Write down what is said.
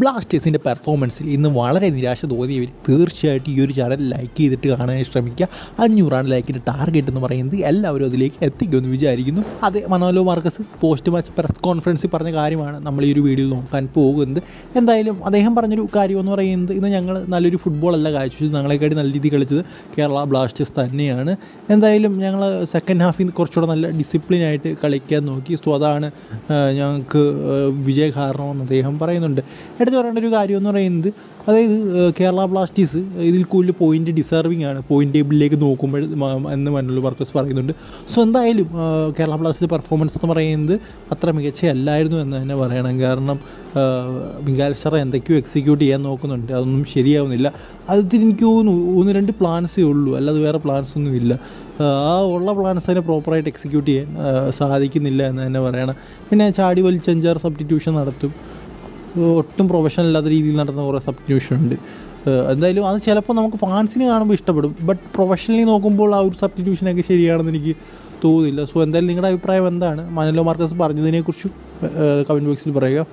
ബ്ലാസ്റ്റേഴ്സിന്റെ പെർഫോമൻസിൽ ഇന്ന് വളരെ നിരാശ തോന്നിയവർ തീർച്ചയായിട്ടും ഈ ഒരു ചാനൽ ലൈക്ക് ചെയ്തിട്ട് കാണാൻ ശ്രമിക്കുക. അഞ്ഞൂറാണ് ലൈക്കിന്റെ ടാർഗറ്റ് എന്ന് പറയുന്നത്. എല്ലാവരും അതിലേക്ക് എത്തിക്കുമെന്ന് വിചാരിക്കുന്നു. അത് Manolo Marquez post match press കോൺഫറൻസിൽ പറഞ്ഞ കാര്യമാണ് നമ്മൾ ഈ ഒരു വീഡിയോയിൽ നോക്കാൻ പോകുന്നത്. എന്തായാലും അദ്ദേഹം പറഞ്ഞൊരു കാര്യം എന്ന് പറയുന്നത് ഇന്ന് ഞങ്ങൾ നല്ലൊരു ഫുട്ബോൾ അല്ല കാഴ്ചവെച്ചത്. ഞങ്ങളെക്കാട്ടി നല്ല രീതിയിൽ കളിച്ചത് കേരള ബ്ലാസ്റ്റേഴ്സ് തന്നെയാണ്. എന്തായാലും ഞങ്ങൾ സെക്കൻഡ് ഹാഫിൽ കുറച്ചുകൂടെ നല്ല ഡിസിപ്ലിനായിട്ട് കളിക്കാൻ നോക്കി. സോ അതാണ് ഞങ്ങൾക്ക് ആ, വിജയ കാരണമെന്ന് അദ്ദേഹം പറയുന്നുണ്ട്. എടുത്തു പറയേണ്ട ഒരു കാര്യം എന്ന് പറയുന്നത് അതായത് കേരള ബ്ലാസ്റ്റേഴ്സ് ഇതിൽ കൂടുതൽ പോയിന്റ് ഡിസേർവിങ് ആണ്. പോയിന്റ് ടേബിളിലേക്ക് നോക്കുമ്പോൾ എന്ന് മണ്ണുള്ള വർക്കേഴ്സ് പറയുന്നുണ്ട്. സോ എന്തായാലും കേരള ബ്ലാസ്റ്റേഴ്സ് പെർഫോമൻസ് എന്ന് പറയുന്നത് അത്ര മികച്ചല്ലായിരുന്നു എന്ന് തന്നെ പറയണം. കാരണം മികാൽ ഷറ എന്തൊക്കെയോ എക്സിക്യൂട്ട് ചെയ്യാൻ നോക്കുന്നുണ്ട്. അതൊന്നും ശരിയാവുന്നില്ല. അതിൽ എനിക്ക് ഒന്ന് രണ്ട് പ്ലാൻസേ ഉള്ളൂ. അല്ലാതെ വേറെ പ്ലാൻസ് ഒന്നും ഇല്ല. ആ ഉള്ള പ്ലാൻസ് അതിനെ പ്രോപ്പറായിട്ട് എക്സിക്യൂട്ട് ചെയ്യാൻ സാധിക്കുന്നില്ല എന്ന് തന്നെ പറയണം. പിന്നെ ചാടി വലിച്ചഞ്ചാറ് സബ്സ്റ്റിറ്റ്യൂഷൻ നടത്തും. ഒട്ടും പ്രൊഫഷണൽ അല്ലാത്ത രീതിയിൽ നടന്ന കുറേ സബ്സ്റ്റിറ്റ്യൂഷൻ ഉണ്ട്. എന്തായാലും അത് ചിലപ്പോൾ നമുക്ക് ഫാൻസിന് കാണുമ്പോൾ ഇഷ്ടപ്പെടും. ബട്ട് പ്രൊഫഷണലി നോക്കുമ്പോൾ ആ ഒരു സബ്സ്റ്റിറ്റ്യൂഷനൊക്കെ ശരിയാണെന്ന് എനിക്ക് തോന്നുന്നില്ല. സോ എന്തായാലും നിങ്ങളുടെ അഭിപ്രായം എന്താണ്? മനലോ മാർക്കസ് പറഞ്ഞതിനെക്കുറിച്ചും കമന്റ് ബോക്സിൽ പറയുക.